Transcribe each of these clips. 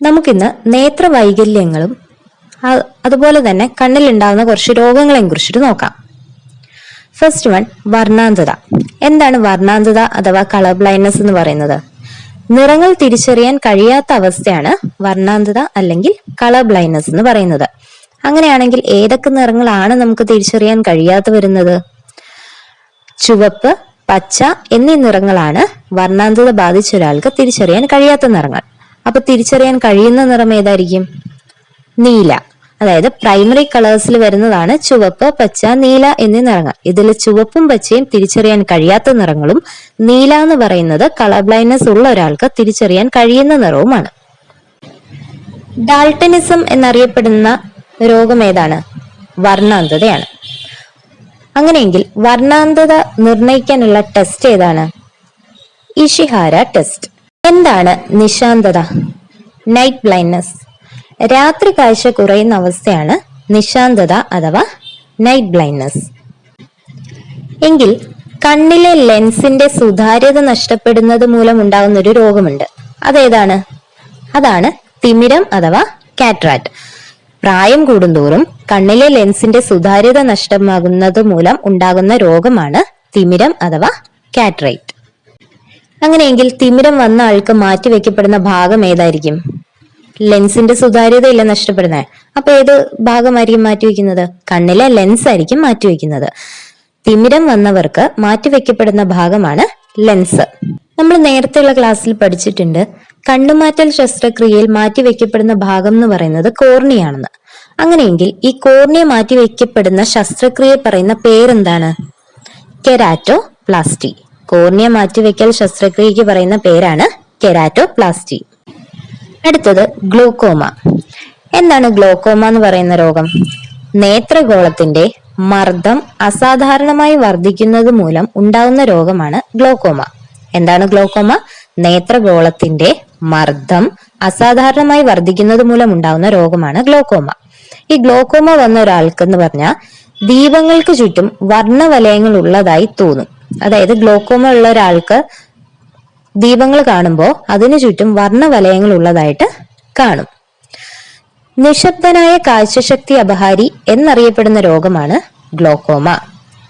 നമുക്കിന്ന് നേത്രവൈകല്യങ്ങളും വൈകല്യങ്ങളും അതുപോലെ തന്നെ കണ്ണിലുണ്ടാകുന്ന കുറച്ച് രോഗങ്ങളെയും കുറിച്ചിട്ട് നോക്കാം. ഫസ്റ്റ് വൺ വർണാന്തത. എന്താണ് വർണാന്തത അഥവാ കളർ ബ്ലൈൻഡ്നെസ് എന്ന് പറയുന്നത്? നിറങ്ങൾ തിരിച്ചറിയാൻ കഴിയാത്ത അവസ്ഥയാണ് വർണാന്തത അല്ലെങ്കിൽ കളർ ബ്ലൈൻഡ്നെസ് എന്ന് പറയുന്നത്. അങ്ങനെയാണെങ്കിൽ ഏതൊക്കെ നിറങ്ങളാണ് നമുക്ക് തിരിച്ചറിയാൻ കഴിയാതെ വരുന്നത്? ചുവപ്പ് പച്ച എന്നീ നിറങ്ങളാണ് വർണാന്തത ബാധിച്ച ഒരാൾക്ക് തിരിച്ചറിയാൻ കഴിയാത്ത നിറങ്ങൾ. അപ്പൊ തിരിച്ചറിയാൻ കഴിയുന്ന നിറം ഏതായിരിക്കും? നീല. അതായത് പ്രൈമറി കളേഴ്സിൽ വരുന്നതാണ് ചുവപ്പ് പച്ച നീല എന്നീ നിറങ്ങൾ. ഇതിൽ ചുവപ്പും പച്ചയും തിരിച്ചറിയാൻ കഴിയാത്ത നിറങ്ങളും നീല എന്ന് പറയുന്നത് കളർ ബ്ലൈൻഡ്നെസ് ഉള്ള ഒരാൾക്ക് തിരിച്ചറിയാൻ കഴിയുന്ന നിറവുമാണ്. ഡാൾട്ടനിസം എന്നറിയപ്പെടുന്ന രോഗം ഏതാണ്? വർണാന്തതയാണ്. അങ്ങനെയെങ്കിൽ വർണാന്തത നിർണയിക്കാനുള്ള ടെസ്റ്റ് ഏതാണ്? ഇഷിഹാര ടെസ്റ്റ് എന്താണ് നിശാന്തത? നൈറ്റ് ബ്ലൈൻഡ്നെസ് രാത്രി കാഴ്ച കുറയുന്ന അവസ്ഥയാണ് നിശാന്തത അഥവാ നൈറ്റ് ബ്ലൈൻഡ്നെസ് എങ്കിൽ കണ്ണിലെ ലെൻസിന്റെ സുതാര്യത നഷ്ടപ്പെടുന്നത് മൂലം ഉണ്ടാകുന്ന ഒരു രോഗമുണ്ട്. അതേതാണ്? അതാണ് തിമിരം അഥവാ കാട്രാറ്റ് പ്രായം കൂടുന്തോറും കണ്ണിലെ ലെൻസിന്റെ സുതാര്യത നഷ്ടമാകുന്നത് മൂലം ഉണ്ടാകുന്ന രോഗമാണ് തിമിരം അഥവാ കാട്രൈറ്റ് അങ്ങനെയെങ്കിൽ തിമിരം വന്ന ആൾക്ക് മാറ്റിവെക്കപ്പെടുന്ന ഭാഗം ഏതായിരിക്കും? ലെൻസിന്റെ സുതാര്യതയില്ല നഷ്ടപ്പെടുന്നത്? അപ്പൊ ഏത് ഭാഗമായിരിക്കും മാറ്റിവെക്കുന്നത് കണ്ണിലെ ലെൻസ് ആയിരിക്കും മാറ്റിവെക്കുന്നത് തിമിരം വന്നവർക്ക് മാറ്റിവെക്കപ്പെടുന്ന ഭാഗമാണ് ലെൻസ്. നമ്മൾ നേരത്തെയുള്ള ക്ലാസ്സിൽ പഠിച്ചിട്ടുണ്ട് കണ്ണുമാറ്റൽ ശസ്ത്രക്രിയയിൽ മാറ്റിവെക്കപ്പെടുന്ന ഭാഗം എന്ന് പറയുന്നത് കോർണിയാണെന്ന്. അങ്ങനെയെങ്കിൽ ഈ കോർണിയ മാറ്റിവെക്കപ്പെടുന്ന ശസ്ത്രക്രിയ പറയുന്ന പേരെന്താണ്? കെരാറ്റോ പ്ലാസ്റ്റി. കോർണിയ മാറ്റിവെക്കൽ ശസ്ത്രക്രിയയ്ക്ക് പറയുന്ന പേരാണ് കെരാറ്റോ പ്ലാസ്റ്റി അടുത്തത് ഗ്ലൂക്കോമ. എന്താണ് ഗ്ലോക്കോമ എന്ന് പറയുന്ന രോഗം? നേത്രഗോളത്തിന്റെ മർദ്ദം അസാധാരണമായി വർദ്ധിക്കുന്നത് മൂലം ഉണ്ടാവുന്ന രോഗമാണ് ഗ്ലോക്കോമ. എന്താണ് ഗ്ലോക്കോമ? നേത്രഗോളത്തിന്റെ മർദ്ദം അസാധാരണമായി വർദ്ധിക്കുന്നത് മൂലം ഉണ്ടാവുന്ന രോഗമാണ് ഗ്ലോക്കോമ. ഈ ഗ്ലോക്കോമ വന്ന ഒരാൾക്ക് എന്ന് പറഞ്ഞാൽ ദീപങ്ങൾക്ക് ചുറ്റും വർണവലയങ്ങൾ ഉള്ളതായി തോന്നും. അതായത് ഗ്ലോക്കോമ ഉള്ള ഒരാൾക്ക് ദീപങ്ങൾ കാണുമ്പോൾ അതിനു ചുറ്റും വർണവലയങ്ങൾ ഉള്ളതായിട്ട് കാണും. നിശബ്ദനായ കാഴ്ചശക്തി അപഹാരി എന്നറിയപ്പെടുന്ന രോഗമാണ് ഗ്ലോക്കോമ.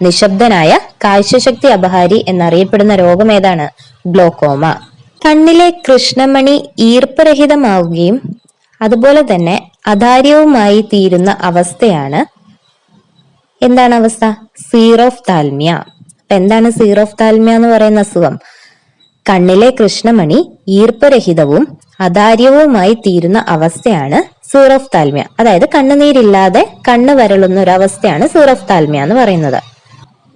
നിശബ്ദനായ കാഴ്ചശക്തി അപഹാരി എന്നറിയപ്പെടുന്ന രോഗം ഏതാണ്? ഗ്ലോക്കോമ. കണ്ണിലെ കൃഷ്ണമണി ഈർപ്പരഹിതമാവുകയും അതുപോലെ തന്നെ അധാര്യവുമായി തീരുന്ന അവസ്ഥയാണ് എന്താണ് അവസ്ഥ? സീറോഫ് താൽമിയ. എന്താണ് സീറോഫ് താൽമ്യ എന്ന് പറയുന്ന അസുഖം? കണ്ണിലെ കൃഷ്ണമണി ഈർപ്പരഹിതവും അധാര്യവുമായി തീരുന്ന അവസ്ഥയാണ് സീറോഫ് താൽമ്യ. അതായത് കണ്ണുനീരില്ലാതെ കണ്ണ് വരളുന്ന ഒരു അവസ്ഥയാണ് സീറോഫ് താൽമ്യ എന്ന് പറയുന്നത്.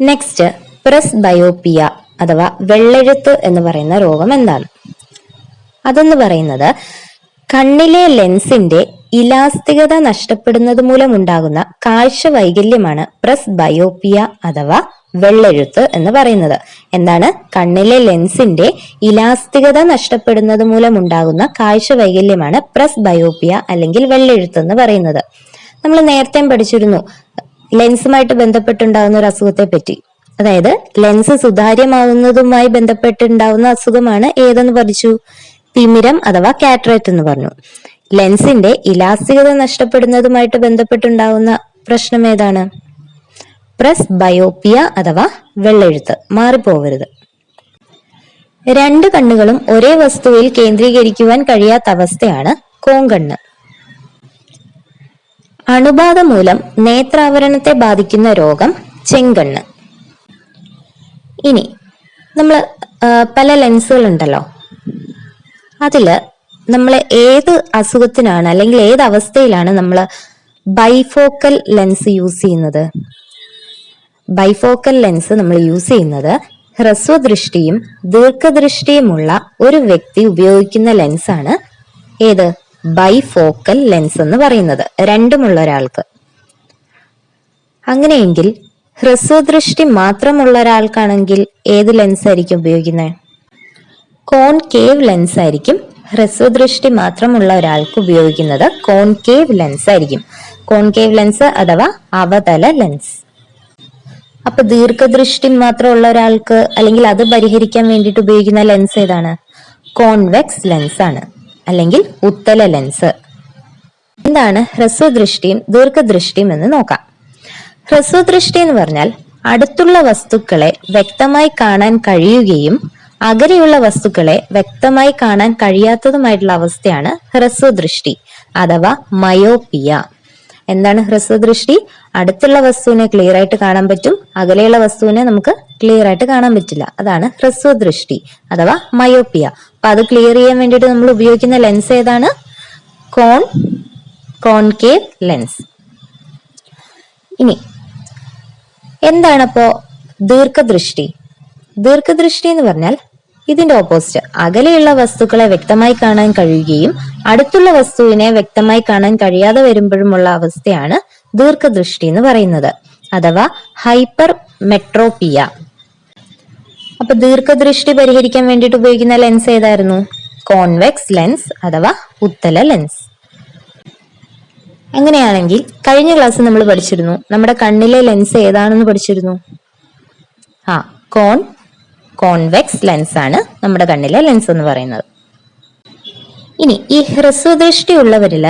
നെക്സ്റ്റ് പ്രസ് ബയോപ്പിയ അഥവാ വെള്ളെഴുത്ത് എന്ന് പറയുന്ന രോഗം എന്താണ്? അതെന്ന് പറയുന്നത് കണ്ണിലെ ലെൻസിന്റെ ഇലാസ്തികത നഷ്ടപ്പെടുന്നത് മൂലം ഉണ്ടാകുന്ന കാഴ്ച വൈകല്യമാണ് പ്രസ് ബയോപ്പിയ അഥവാ വെള്ളെഴുത്ത് എന്ന് പറയുന്നത്. എന്താണ്? കണ്ണിലെ ലെൻസിന്റെ ഇലാസ്തികത നഷ്ടപ്പെടുന്നത് മൂലം ഉണ്ടാകുന്ന കാഴ്ച വൈകല്യമാണ് പ്രസ് ബയോപ്പിയ അല്ലെങ്കിൽ വെള്ളെഴുത്ത് എന്ന് പറയുന്നത്. നമ്മൾ നേരത്തെ പഠിച്ചിരുന്നു ലെൻസുമായിട്ട് ബന്ധപ്പെട്ടുണ്ടാകുന്ന ഒരു അസുഖത്തെ പറ്റി അതായത് ലെൻസ് സുതാര്യമാവുന്നതുമായി ബന്ധപ്പെട്ടുണ്ടാവുന്ന അസുഖമാണ് ഏതെന്ന് പഠിച്ചു? തിമിരം അഥവാ കാറ്ററേറ്റ് എന്ന് പറഞ്ഞു. ലെൻസിന്റെ ഇലാസ്തികത നഷ്ടപ്പെടുന്നതുമായിട്ട് ബന്ധപ്പെട്ടുണ്ടാവുന്ന പ്രശ്നം ഏതാണ് പ്രസ് ബയോപ്പിയ അഥവാ വെള്ളെഴുത്ത് മാറിപ്പോവരുത്. രണ്ട് കണ്ണുകളും ഒരേ വസ്തുവിൽ കേന്ദ്രീകരിക്കുവാൻ കഴിയാത്ത അവസ്ഥയാണ് കോങ്കണ്ണ്. അണുബാധ മൂലം നേത്രാവരണത്തെ ബാധിക്കുന്ന രോഗം ചെങ്കണ്ണ്. ഇനി നമ്മൾ പല ലെൻസുകൾ ഉണ്ടല്ലോ അതിൽ നമ്മൾ ഏത് അസുഖത്തിനാണ് അല്ലെങ്കിൽ ഏത് അവസ്ഥയിലാണ് നമ്മൾ ബൈഫോക്കൽ ലെൻസ് യൂസ് ചെയ്യുന്നത്? ബൈഫോക്കൽ ലെൻസ് നമ്മൾ യൂസ് ചെയ്യുന്നത് ഹ്രസ്വദൃഷ്ടിയും ദീർഘദൃഷ്ടിയുമുള്ള ഒരു വ്യക്തി ഉപയോഗിക്കുന്ന ലെൻസാണ് ഏത്? ബൈഫോക്കൽ ലെൻസ് എന്ന് പറയുന്നത്. രണ്ടുമുള്ള ഒരാൾക്ക്. അങ്ങനെയെങ്കിൽ ഹ്രസ്വദൃഷ്ടി മാത്രമുള്ള ഒരാൾക്കാണെങ്കിൽ ഏത് ലെൻസ് ആയിരിക്കും ഉപയോഗിക്കുന്നത്? കോൺകേവ് ലെൻസ് ആയിരിക്കും ഹ്രസ്വദൃഷ്ടി മാത്രമുള്ള ഒരാൾക്ക് ഉപയോഗിക്കുന്നത് കോൺകേവ് ലെൻസ് ആയിരിക്കും. കോൺകേവ് ലെൻസ് അഥവാ അവതല ലെൻസ്. അപ്പൊ ദീർഘദൃഷ്ടി മാത്രമുള്ള ഒരാൾക്ക് അല്ലെങ്കിൽ അത് പരിഹരിക്കാൻ വേണ്ടിയിട്ട് ഉപയോഗിക്കുന്ന ലെൻസ് ഏതാണ്? കോൺവെക്സ് ലെൻസ് ആണ്. അല്ലെങ്കിൽ ഉത്തല ലെൻസ്. എന്താണ് ഹ്രസ്വദൃഷ്ടിയും ദീർഘദൃഷ്ടിയും എന്ന് നോക്കാം. ഹ്രസ്വദൃഷ്ടി എന്ന് പറഞ്ഞാൽ അടുത്തുള്ള വസ്തുക്കളെ വ്യക്തമായി കാണാൻ കഴിയുകയും അകലെയുള്ള വസ്തുക്കളെ വ്യക്തമായി കാണാൻ കഴിയാത്തതുമായിട്ടുള്ള അവസ്ഥയാണ് ഹ്രസ്വദൃഷ്ടി അഥവാ മയോപിയ. എന്താണ് ഹ്രസ്വദൃഷ്ടി? അടുത്തുള്ള വസ്തുവിനെ ക്ലിയർ ആയിട്ട് കാണാൻ പറ്റും അകലെയുള്ള വസ്തുവിനെ നമുക്ക് ക്ലിയർ ആയിട്ട് കാണാൻ പറ്റില്ല. അതാണ് ഹ്രസ്വദൃഷ്ടി അഥവാ മയോപ്പിയ അപ്പൊ അത് ക്ലിയർ ചെയ്യാൻ വേണ്ടിയിട്ട് നമ്മൾ ഉപയോഗിക്കുന്ന ലെൻസ് ഏതാണ്? കോൺ കോൺകേവ് ലെൻസ് ഇനി എന്താണപ്പോ ദീർഘദൃഷ്ടി? ദീർഘദൃഷ്ടി എന്ന് പറഞ്ഞാൽ ഇതിന്റെ ഓപ്പോസിറ്റ് അകലെയുള്ള വസ്തുക്കളെ വ്യക്തമായി കാണാൻ കഴിയുകയും അടുത്തുള്ള വസ്തുവിനെ വ്യക്തമായി കാണാൻ കഴിയാതെ വരുമ്പോഴുമുള്ള അവസ്ഥയാണ് ദീർഘദൃഷ്ടി എന്ന് പറയുന്നത്. അഥവാ ഹൈപ്പർ മെട്രോപിയ. അപ്പൊ ദീർഘദൃഷ്ടി പരിഹരിക്കാൻ വേണ്ടിയിട്ട് ഉപയോഗിക്കുന്ന ലെൻസ് ഏതായിരുന്നു? കോൺവെക്സ് ലെൻസ് അഥവാ ഉത്തല ലെൻസ് അങ്ങനെയാണെങ്കിൽ കഴിഞ്ഞ ക്ലാസ്സിൽ നമ്മൾ പഠിച്ചിരുന്നു. നമ്മുടെ കണ്ണിലെ ലെൻസ് ഏതാണെന്ന് പഠിച്ചിരുന്നു? ആ കോൺ കോൺവെക്സ് ലെൻസ് ആണ് നമ്മുടെ കണ്ണിലെ ലെൻസ് എന്ന് പറയുന്നത്. ഇനി ഈ ഹ്രസ്വദൃഷ്ടി ഉള്ളവരിൽ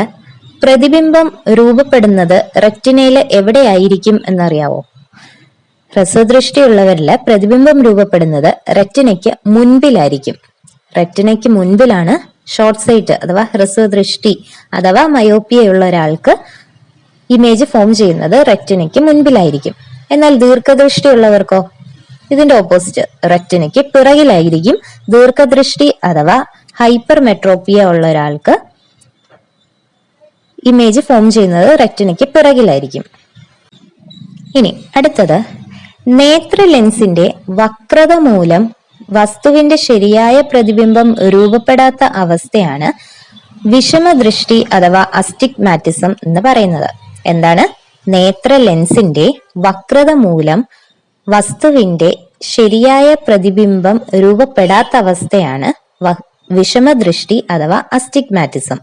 പ്രതിബിംബം രൂപപ്പെടുന്നത് റെറ്റിനയിൽ എവിടെയായിരിക്കും എന്നറിയാവോ? ഹ്രസ്വദൃഷ്ടി ഉള്ളവരിൽ പ്രതിബിംബം രൂപപ്പെടുന്നത് റെറ്റിനയ്ക്ക് മുൻപിലായിരിക്കും. റെറ്റിനയ്ക്ക് മുൻപിലാണ് ഷോർട്ട് സൈറ്റ് അഥവാ ഹ്രസ്വദൃഷ്ടി അഥവാ മയോപ്പിയയുള്ള ഒരാൾക്ക് ഇമേജ് ഫോം ചെയ്യുന്നത് റെറ്റിനയ്ക്ക് മുൻപിലായിരിക്കും. എന്നാൽ ദീർഘദൃഷ്ടി ഉള്ളവർക്കോ ഇതിന്റെ ഓപ്പോസിറ്റ് റെറ്റിനയ്ക്ക് പിറകിലായിരിക്കും ദീർഘദൃഷ്ടി അഥവാ ഹൈപ്പർ മെട്രോപ്പിയ ഉള്ള ഒരാൾക്ക് ഇമേജ് ഫോം ചെയ്യുന്നത് റെറ്റിനയ്ക്ക് പിറകിലായിരിക്കും. ഇനി അടുത്തത് നേത്ര ലെൻസിന്റെ വക്രത മൂലം വസ്തുവിന്റെ ശരിയായ പ്രതിബിംബം രൂപപ്പെടാത്ത അവസ്ഥയാണ് വിഷമദൃഷ്ടി അഥവാ അസ്റ്റിഗ്മാറ്റിസം എന്ന് പറയുന്നത്. എന്താണ്? നേത്ര ലെൻസിന്റെ വക്രത മൂലം വസ്തുവിന്റെ ശരിയായ പ്രതിബിംബം രൂപപ്പെടാത്ത അവസ്ഥയാണ് വിഷമദൃഷ്ടി അഥവാ അസ്റ്റിഗ്മാറ്റിസം.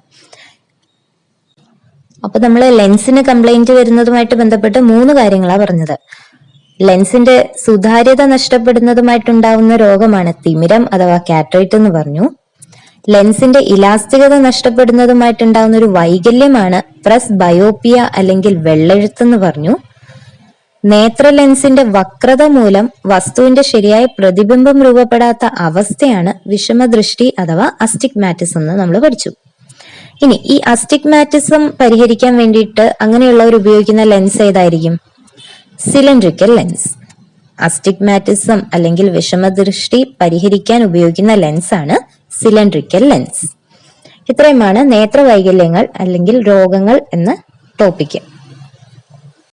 അപ്പൊ നമ്മൾ ലെൻസിന് കംപ്ലൈന്റ് വരുന്നതുമായിട്ട് ബന്ധപ്പെട്ട് മൂന്ന് കാര്യങ്ങളാണ് പറഞ്ഞത്. ലെൻസിന്റെ സുതാര്യത നഷ്ടപ്പെടുന്നതുമായിട്ടുണ്ടാവുന്ന രോഗമാണ് തിമിരം അഥവാ കാറ്ററൈറ്റ് എന്ന് പറഞ്ഞു. ലെൻസിന്റെ ഇലാസ്തികത നഷ്ടപ്പെടുന്നതുമായിട്ടുണ്ടാവുന്ന ഒരു വൈകല്യമാണ് പ്രസ് ബയോപ്പിയ അല്ലെങ്കിൽ വെള്ളെഴുത്ത് പറഞ്ഞു. നേത്ര ലെൻസിന്റെ വക്രത മൂലം വസ്തുവിന്റെ ശരിയായ പ്രതിബിംബം രൂപപ്പെടാത്ത അവസ്ഥയാണ് വിഷമദൃഷ്ടി അഥവാ അസ്റ്റിഗ്മാറ്റിസം എന്ന് നമ്മൾ പഠിച്ചു. ഇനി ഈ അസ്റ്റിഗ്മാറ്റിസം പരിഹരിക്കാൻ വേണ്ടിയിട്ട് അങ്ങനെയുള്ളവർ ഉപയോഗിക്കുന്ന ലെൻസ് ഏതായിരിക്കും? സിലിണ്ട്രിക്കൽ ലെൻസ് അസ്റ്റിഗ്മാറ്റിസം അല്ലെങ്കിൽ വിഷമദൃഷ്ടി പരിഹരിക്കാൻ ഉപയോഗിക്കുന്ന ലെൻസ് ആണ് സിലിണ്ട്രിക്കൽ ലെൻസ് ഇത്രയുമാണ് നേത്രവൈകല്യങ്ങൾ അല്ലെങ്കിൽ രോഗങ്ങൾ എന്ന ടോപ്പിക്ക്